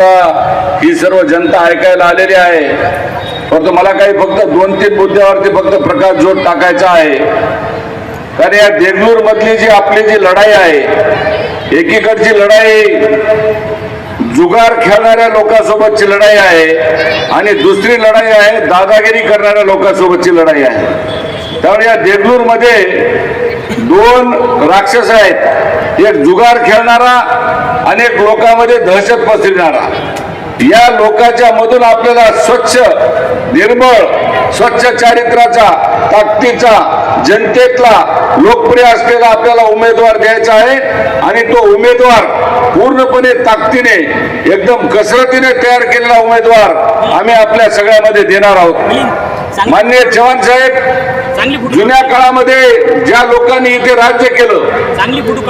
गावाला ही सर्व जनता ऐकायला आलेली आहे. परंतु मला काही फक्त दोन तीन मुद्द्यावरती फक्त प्रकाश जोड टाकायचा आहे. कारण या देगलूर मधली जी आपली जी लढाई आहे एकीकडची लढाई जुगार खेळणाऱ्या लोकांसोबतची लढाई आहे आणि दुसरी लढाई आहे दादागिरी करणाऱ्या लोकांसोबतची लढाई आहे. त्यामुळे या देगलूरमध्ये दोन राक्षस आहेत. एक जुगार खेळणारा एक लोकांमध्ये दहशत पसरणारा. या लोकांच्या मधून आपल्याला स्वच्छ निर्मळ स्वच्छ चारित्र्याचा ताकदीचा जनतेतला लोकप्रिय असलेला आपल्याला उमेदवार द्यायचा आहे आणि तो उमेदवार पूर्णपणे ताकदीने एकदम कसरतीने तयार केलेला उमेदवार आम्ही आपल्या सगळ्यामध्ये देणार आहोत. मान्य चव्हाण साहेब जुन्या काळामध्ये ज्या लोकांनी इथे राज्य केलं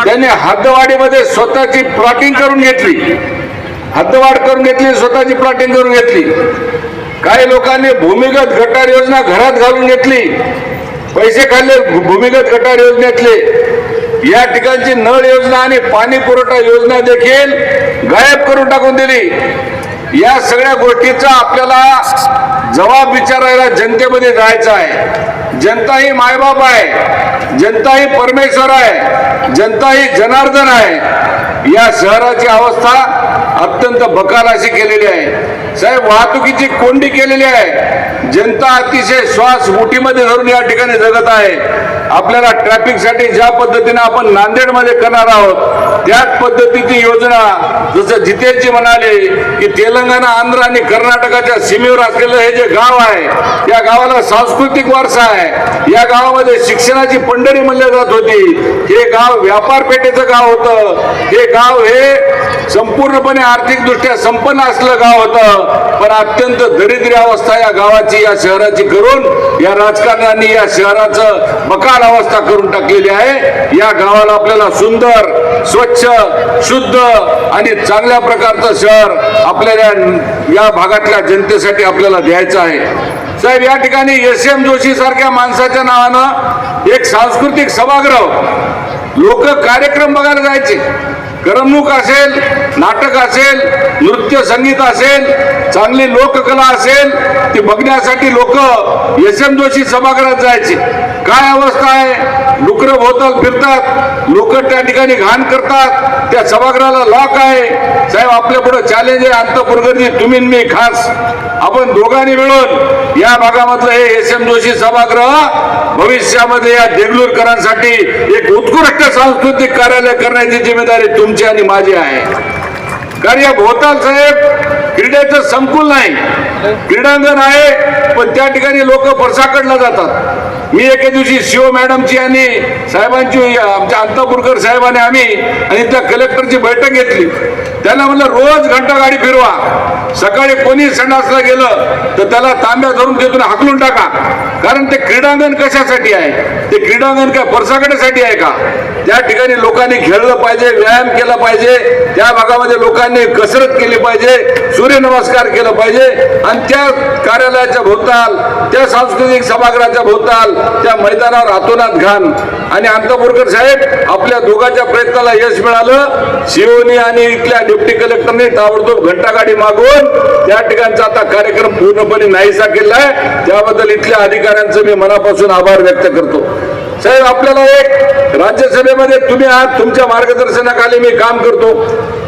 त्यांनी हद्दवाढीमध्ये स्वतःची प्लॉटिंग करून घेतली. हद्दवाढ करून घेतली स्वतःची प्लॉटिंग करून घेतली. काही लोकांनी भूमिगत गटार योजना घरात घालून घेतली. पैसे खाल्ले भूमिगत गटार योजनेतले. या ठिकाणची नळ योजना आणि पाणी पुरवठा योजना देखील गायब करून टाकून दिली. या सगळ्या गोष्टीचा आपल्याला जबाब विचारायला जनतेमध्ये जायचा आहे. जनता ही मायबाप आहे जनता ही परमेश्वर आहे जनता ही जनार्दन आहे. या शहराची अवस्था अत्यंत बकाल अशी केलेली आहे. साहेब वाहतुकीची कोंडी केलेली आहे. जनता अतिशय श्वास मुठीमध्ये धरून या ठिकाणी जगत आहे. आपल्याला ट्रॅफिकसाठी ज्या पद्धतीने आपण नांदेडमध्ये करणार आहोत त्याच पद्धतीची योजना जसं जितेशजी म्हणाले की तेलंगणा आंध्र आणि कर्नाटकाच्या सीमेवर असलेलं हे जे गाव आहे या गावाला सांस्कृतिक वारसा आहे. या गावामध्ये शिक्षणाची पंढरी म्हणली जात होती. हे गाव व्यापारपेठेचं गाव होतं. हे गाव हे संपूर्णपणे आर्थिकदृष्ट्या संपन्न असलं गाव होतं पण अत्यंत दरिद्री अवस्था या गावाची या शहराची करून या राजकारण्यांनी या शहराचं बकाल अवस्था करून टाकलेली आहे. या गावाला आपल्याला सुंदर स्वच्छ शुद्ध आणि चांगल्या प्रकारचं शहर आपल्याला या भागातल्या जनतेसाठी आपल्याला द्यायचं आहे. साहेब या ठिकाणी एस एम जोशी सारख्या माणसाच्या नावानं एक सांस्कृतिक सभागृह. लोक कार्यक्रम बघायला जायचे. करमणूक असेल नाटक असेल नृत्य संगीत असेल चांगली लोककला असेल ती बघण्यासाठी लोक एस एम जोशी सभागृहात जायचे. काय अवस्था आहे? डुकरं भोवताल फिरतात लोक त्या ठिकाणी घाण करतात त्या सभागृहाला लॉक आहे. साहेब आपल्या पुढे चॅलेंज आहे अंतपुरगर्दी तुम्ही मी खास. आपण दोघांनी मिळून या भागामधलं हे एस एम जोशी सभागृह भविष्यामध्ये या देगलूरकरांसाठी एक उत्कृष्ट सांस्कृतिक कार्यालय करण्याची जिम्मेदारी तुमची आणि माझी आहे. कारण या भोताल साहेब क्रीडेचं संकुल नाही. क्रीडांगण आहे पण त्या ठिकाणी लोक फरसाकडला जातात. मी एके दिवशी शिव मॅडमची आणि साहेबांची आमच्या अंतापूरकर साहेबांनी आम्ही आणि त्या कलेक्टरची बैठक घेतली. त्यांना म्हणलं रोज घंटा गाडी फिरवा. सकाळी कोणी संडासला गेलं तर त्याला तांब्या धरून तिथून हाकलून टाका. कारण ते क्रीडांगण कशासाठी आहे? ते क्रीडांगण काय परसाकडेसाठी आहे का? त्या ठिकाणी लोकांनी खेळलं पाहिजे व्यायाम केला पाहिजे त्या भागामध्ये लोकांनी कसरत केली पाहिजे सूर्यनमस्कार केलं पाहिजे आणि त्या कार्यालयाच्या भोवताल त्या सांस्कृतिक सभागृहाच्या भोवताल त्या मैदानावर हातोनात घाण. आणि अंतपूरकर साहेब आपल्या दोघांच्या प्रयत्नाला यश मिळालं. सीओनी आणि इथल्या डेप्टी कलेक्टरने ताबडतोब घंटागाडी मागून त्या ठिकाणचा आता कार्यक्रम पूर्णपणे नाहीसा केला आहे त्याबद्दल इथल्या अधिकाऱ्यांचं मी मनापासून आभार व्यक्त करतो. साहेब आपल्याला एक राज्यसभेमध्ये तुम्ही आहात तुमच्या मार्गदर्शनाखाली मी काम करतो.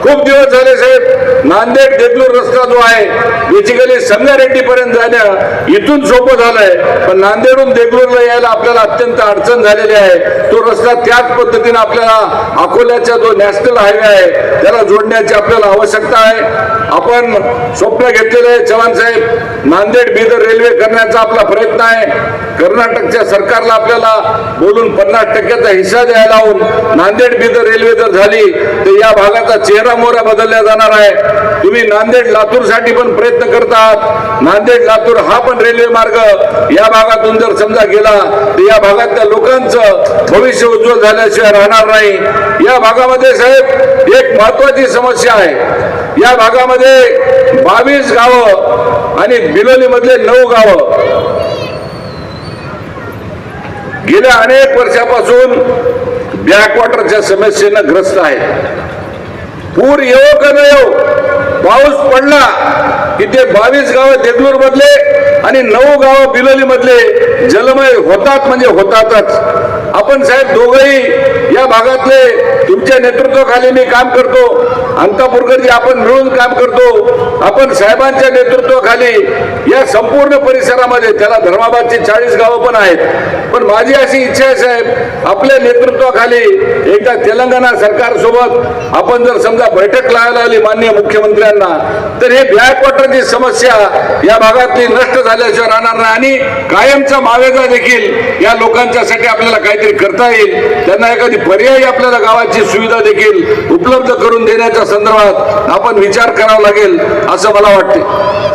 खूप दिवस झाले साहेब नांदेड देगलूर रस्ता जो आहे बेसिकली संगारेड्डी पर्यंत जाण्या इथून सोपं झालंय. पण नांदेडहून देगलूरला यायला आपल्याला अत्यंत अडचण झालेली आहे. तो रस्ता त्याच पद्धतीने आपल्याला अकोल्याचा जो नॅशनल हायवे आहे त्याला जोडण्याची आपल्याला आवश्यकता आहे. आपण स्वप्न घेतलेलं आहे चव्हाण साहेब नांदेड बिदर रेल्वे करण्याचा आपला प्रयत्न आहे. कर्नाटकच्या सरकारला आपल्याला बोलून पन्नास टक्क्याचा हिस्सा द्यायला लावून नांदेड बिदर रेल्वे जर झाली तर या भागाचा चेहरा मोहरा बदलला जाणार आहे. तुम्ही नांदेड लातूरसाठी पण प्रयत्न करतात. नांदेड लातूर हा पण रेल्वे मार्ग या भागातून जर समजा गेला तर या भागातल्या लोकांचं भविष्य उज्ज्वल झाल्याशिवाय राहणार नाही. या भागामध्ये साहेब एक महत्वाची समस्या आहे. या भागामध्ये बावीस गावं आणि बिलोली मधले नऊ गावं गेल्या अनेक वर्षापासून बॅकवॉटरच्या समस्येनं ग्रस्त आहे पूर येवो का न येऊ पाऊस पडला की ते बावीस गावं देगलूर मधले आणि नऊ गाव बिलोली मधले जलमय होतात म्हणजे होतातच. आपण साहेब दोघही या भागातले तुमच्या नेतृत्वाखाली मी काम करतो. अंकापूरकरजी आपण मिळून काम करतो. आपण साहेबांच्या नेतृत्वाखाली या संपूर्ण परिसरामध्ये त्याला धर्माबादची चाळीस गावं पण आहेत. पण माझी अशी इच्छा आहे साहेब आपल्या नेतृत्वाखाली एकदा तेलंगणा सरकारसोबत आपण जर समजा बैठक लावायला आली माननीय मुख्यमंत्र्यांना तर हे बॅकवॉटरची समस्या या भागातली नष्ट झाल्याशिवाय राहणार नाही आणि कायमचा मावेगा देखील या लोकांच्यासाठी आपल्याला काहीतरी करता येईल. त्यांना एखादी पर्यायी आपल्याला गावाची सुविधा देखील उपलब्ध करून देण्याच्या संदर्भात आपण विचार करावा लागेल असं मला वाटते.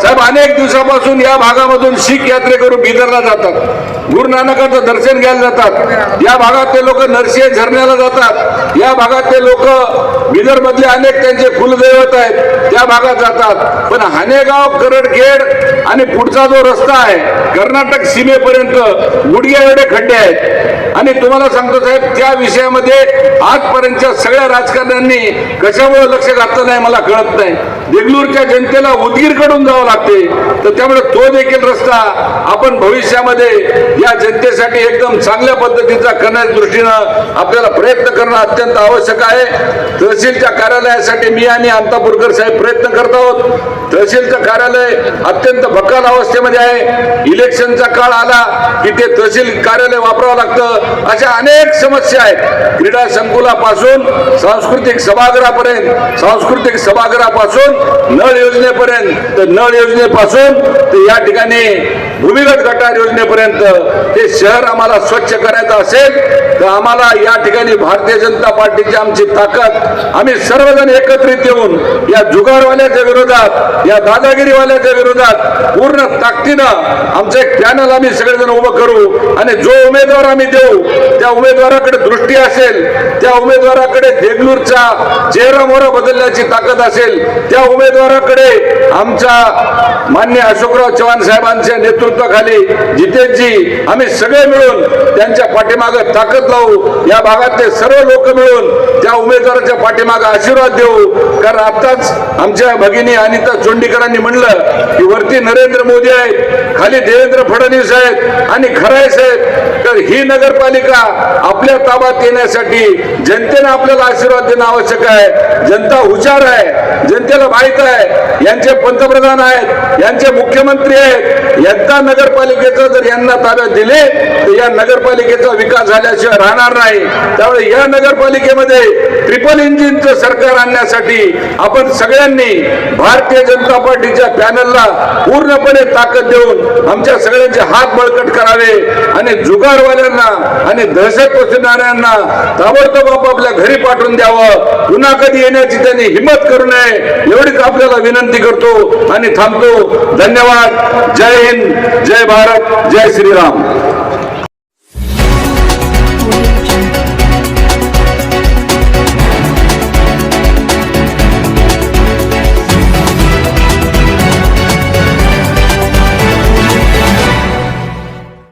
साहेब अनेक दिवसापासून या भागामधून शीख यात्रेकरू बिदरला जातात. गुरु नानकांचं दर्शन घ्यायला जातात. या भागातले लोक नरसिंह झरण्याला जातात. या भागातले लोक विदर्भातले मधले अनेक त्यांचे कुलदैवत आहेत त्या भागात जातात. पण हानेगाव करडखेड आणि पुढचा जो रस्ता आहे कर्नाटक सीमेपर्यंत गुडघ्या एवढे खड्डे आहेत. आणि तुम्हाला सांगतो साहेब त्या विषयामध्ये आजपर्यंतच्या सगळ्या राजकारण्यांनी कशामुळे लक्ष घातलं नाही मला कळत नाही. देगलूरच्या जनतेला उदगीरकडून जावं लागते. तर त्यामुळे तो देखील रस्ता आपण भविष्यामध्ये या जनतेसाठी एकदम चांगल्या पद्धतीचा करण्याच्या दृष्टीनं आपल्याला प्रयत्न करणं अत्यंत आवश्यक आहे. तहसीलच्या कार्यालयासाठी मी आणि अंतापूरकर साहेब प्रयत्न करत आहोत. तहसीलचं कार्यालय अत्यंत बकाल अवस्थेमध्ये आहे. इलेक्शनचा काळ आला की ते तहसील कार्यालय वापरावं लागतं. अशा अनेक समस्या आहेत. क्रीडा संकुलापासून सांस्कृतिक सभागृहापर्यंत सांस्कृतिक सभागृहापासून नळ योजनेपर्यंत तर नळ योजनेपासून ते या ठिकाणी भूमिगत गटार योजनेपर्यंत हे शहर आम्हाला स्वच्छ करायचं असेल तर आम्हाला या ठिकाणी भारतीय जनता पार्टीची आमची ताकद आम्ही सर्वजण एकत्रित येऊन या जुगारवाल्याच्या विरोधात या दादागिरीवाल्याच्या विरोधात पूर्ण ताकदीनं आमचं एक पॅनल आम्ही सगळेजण उभं करू आणि जो उमेदवार आम्ही देऊ त्या उमेदवाराकडे दृष्टी असेल त्या उमेदवाराकडे देगलूरचा चेहरा मोहरा बदलण्याची ताकद असेल त्या उमेदवाराकडे आमच्या मान्य अशोकराव चव्हाण साहेबांच्या नेतृत्वाखाली जितेशजी आम्ही सगळे मिळून त्यांच्या पाठीमागे ताकद लावू. या भागातले सर्व लोक मिळून त्या उमेदवाराच्या पाठीमागे आशीर्वाद देऊ. कारण आताच आमच्या भगिनी अनिता चोंडीकरांनी म्हणलं की वरती नरेंद्र मोदी आहेत खाली देवेंद्र फडणवीस आहेत आणि खराय साहेब. तर ही नगरपालिका आपल्या ताबात येण्यासाठी जनतेनं आपल्याला आशीर्वाद देणं आवश्यक आहे. जनता हुशार आहे जनतेला माहीत आहे. यांचे पंतप्रधान आहेत यांचे मुख्यमंत्री आहेत. यांचा नगरपालिकेचं जर यांना ताब्यात दिले तर या नगरपालिकेचा विकास झाल्याशिवाय राहणार नाही. त्यामुळे या नगरपालिकेमध्ये ट्रिपल मोदींचं सरकार आणण्यासाठी आपण सगळ्यांनी भारतीय जनता पार्टीच्या पॅनलला पूर्णपणे ताकद देऊन आमच्या सगळ्यांचे हात बळकट करावे आणि जुगारवाल्यांना आणि दहशत पसरणाऱ्यांना ताबडतोब आपापल्या घरी पाठवून द्यावं. पुन्हा कधी येण्याची त्यांनी हिंमत करू नये एवढीच आपल्याला विनंती करतो आणि थांबतो. धन्यवाद. जय हिंद. जय भारत. जय श्रीराम.